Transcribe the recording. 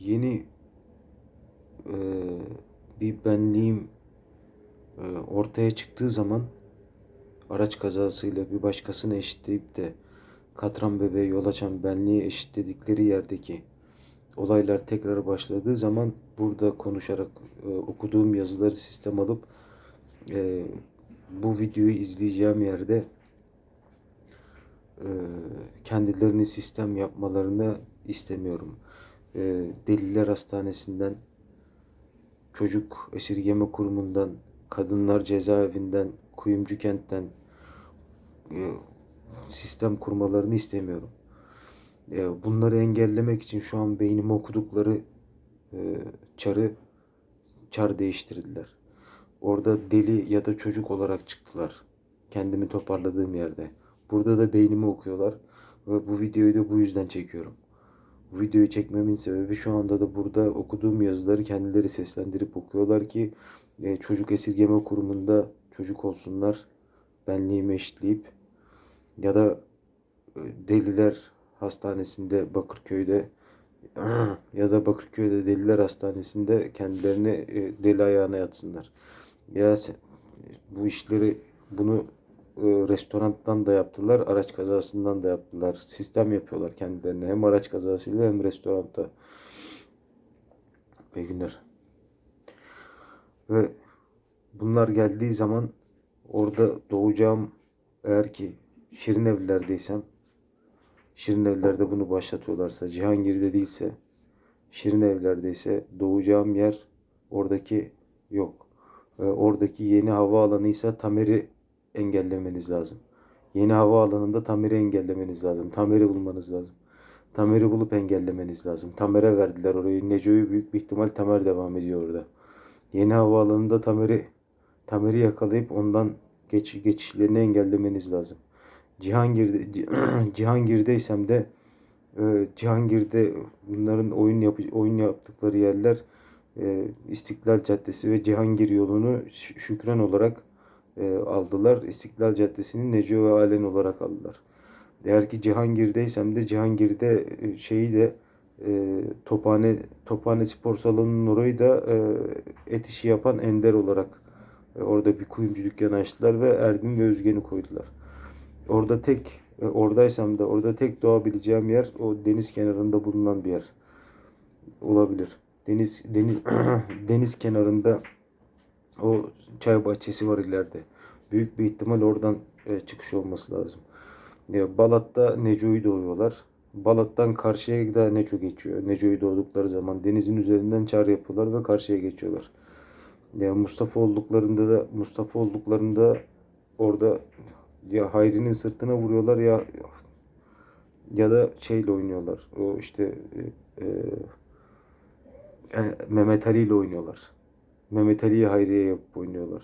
yeni e, bir benliğim e, ortaya çıktığı zaman araç kazasıyla bir başkasını eşitleyip de katran bebeğe yol açan benliği eşitledikleri yerdeki olaylar tekrar başladığı zaman burada konuşarak e, okuduğum yazıları sistem alıp e, bu videoyu izleyeceğim yerde e, kendilerini sistem yapmalarını istemiyorum. E, Deliler Hastanesi'nden, Çocuk Esirgeme Kurumu'ndan, Kadınlar Cezaevinden, Kuyumcu Kent'ten e, sistem kurmalarını istemiyorum. E, bunları engellemek için şu an beynime okudukları e, çarı çar değiştirdiler. Orada deli ya da çocuk olarak çıktılar. Kendimi toparladığım yerde. Burada da beynimi okuyorlar ve bu videoyu da bu yüzden çekiyorum. Videoyu çekmemin sebebi şu anda da burada okuduğum yazıları kendileri seslendirip okuyorlar ki e, çocuk esirgeme kurumunda çocuk olsunlar benliğimi eşitleyip ya da e, deliler hastanesinde Bakırköy'de ya da Bakırköy'de deliler hastanesinde kendilerini e, deli ayağına yatsınlar. Ya bu işleri bunu restorandan da yaptılar, araç kazasından da yaptılar. Sistem yapıyorlar kendilerine. Hem araç kazasıyla hem restoranda. İyi günler. Ve bunlar geldiği zaman orada doğacağım eğer ki Şirin Evler'deysem Şirin Evler'de bunu başlatıyorlarsa Cihangir'de değilse Şirin Evler'deyse doğacağım yer oradaki yok. Ee, oradaki yeni havaalanıysa Tamer'i engellemeniz lazım. Yeni havaalanında Tamer'i engellemeniz lazım. Tamer'i bulmanız lazım. Tamer'i bulup engellemeniz lazım. Tamer'e verdiler orayı. Neco'yu büyük bir ihtimal Tamer devam ediyor orada. Yeni havaalanında Tamer'i Tamer'i yakalayıp ondan geç, geçişlerini engellemeniz lazım. Cihangir'de Cihangir'deysem de e, Cihangir'de bunların oyun yap oyun yaptıkları yerler e, İstiklal Caddesi ve Cihangir yolunu Şükran olarak e, aldılar. İstiklal Caddesi'ni Neco ve Alen olarak aldılar. Eğer ki Cihangir'deysem de Cihangir'de e, şeyi de e, Tophane Tophane Spor Salonu'nun orayı da e, et işi yapan Ender olarak e, orada bir kuyumcu dükkanı açtılar ve Erdin ve Özgen'i koydular. Orada tek e, oradaysam da orada tek doğabileceğim yer o deniz kenarında bulunan bir yer olabilir. Deniz deniz deniz kenarında o çay bahçesi var ileride. Büyük bir ihtimal oradan e, çıkış olması lazım. E, Balat'ta Neco'yu doğuyorlar. Balat'tan karşıya da Neco geçiyor. Neco'yu doğdukları zaman denizin üzerinden çağrı yapıyorlar ve karşıya geçiyorlar. Ya Mustafa olduklarında da Mustafa olduklarında orada ya Hayri'nin sırtına vuruyorlar ya ya da şeyle oynuyorlar. O işte e, e, Mehmet Ali ile oynuyorlar. Mehmet Ali'yi Hayri'ye yapıp oynuyorlar.